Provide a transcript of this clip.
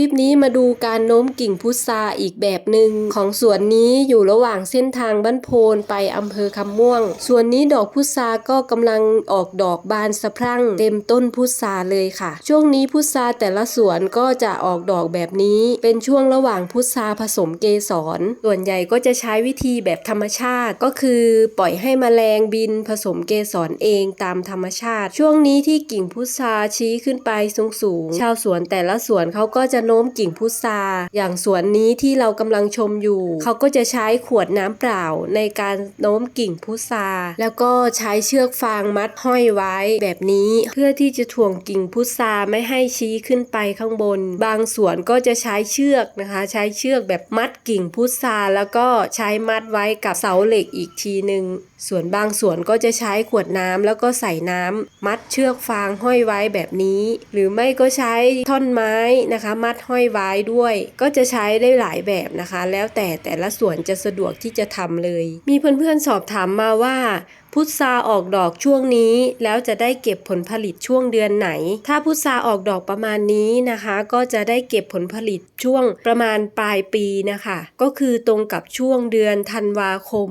คลิปนี้มาดูการโน้มกิ่งพุทราอีกแบบหนึ่งของสวนนี้อยู่ระหว่างเส้นทางบ้านโพนไปอำเภอคำม่วง ส่วนนี้ดอกพุทราก็กำลังออกดอกบานสะพรั่งเต็มต้นพุทราเลยค่ะ ช่วงนี้พุทราแต่ละสวนก็จะออกดอกแบบนี้เป็นช่วงระหว่างพุทราผสมเกสร ส่วนใหญ่ก็จะใช้วิธีแบบธรรมชาติก็คือปล่อยให้แมลงบินผสมเกสรเองตามธรรมชาติ ช่วงนี้ที่กิ่งพุทราชี้ขึ้นไปสูงๆชาวสวนแต่ละสวนเขาก็จะโน้มกิ่งพุทราอย่างสวนนี้ที่เรากำลังชมอยู่ เขาก็จะใช้ขวดน้ำเปล่าในการโน้มกิ่งพุทราแล้วก็ใช้เชือกฟางมัดห้อยไว้แบบนี้เพื่อที่จะถ่วงกิ่งพุทราไม่ให้ชี้ขึ้นไปข้างบน บางสวนก็จะใช้เชือกนะคะ ใช้เชือกแบบมัดกิ่งพุทราแล้วก็ใช้มัดไว้กับเสาเหล็กอีกทีหนึ่งส่วนบางส่วนก็จะใช้ขวดน้ำแล้วก็ใส่น้ำมัดเชือกฟางห้อยไว้แบบนี้ หรือไม่ก็ใช้ท่อนไม้นะคะ มัดห้อยไว้ด้วย ก็จะใช้ได้หลายแบบนะคะ แล้วแต่แต่ละส่วนจะสะดวกที่จะทำเลย มีเพื่อนๆสอบถามมาว่าพุทราออกดอกช่วงนี้ แล้วจะได้เก็บผลผลิตช่วงเดือนไหน ถ้าพุทราออกดอกประมาณนี้นะคะ ก็จะได้เก็บผลผลิตช่วงประมาณปลายปีนะคะ ก็คือตรงกับช่วงเดือนธันวาคม